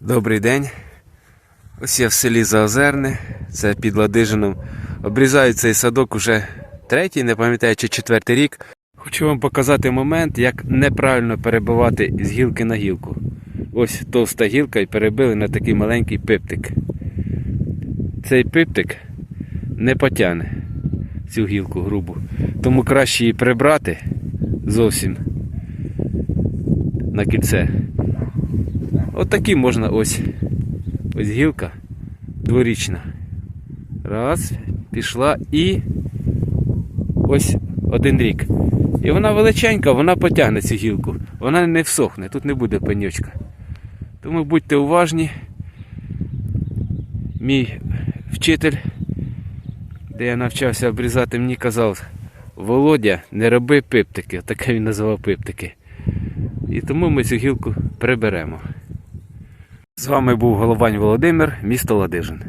Добрий день. Ось я в селі Заозерне, це під Ладижином. Обрізаю цей садок уже третій, не пам'ятаю, чи четвертий рік. Хочу вам показати момент, як неправильно перебивати з гілки на гілку. Ось товста гілка і перебили на такий маленький пиптик. Цей пиптик не потягне цю гілку грубу. Тому краще її прибрати зовсім на кільце. От можна ось. Ось гілка дворічна. Раз, пішла і ось один рік. І вона величенька, вона потягне цю гілку. Вона не всохне, тут не буде пеньочка. Тому будьте уважні. Мій вчитель, де я навчався обрізати, мені казав, Володя, не роби пиптики. Таке він називав пиптики. І тому ми цю гілку приберемо. З вами був Головань Володимир, місто Ладижин.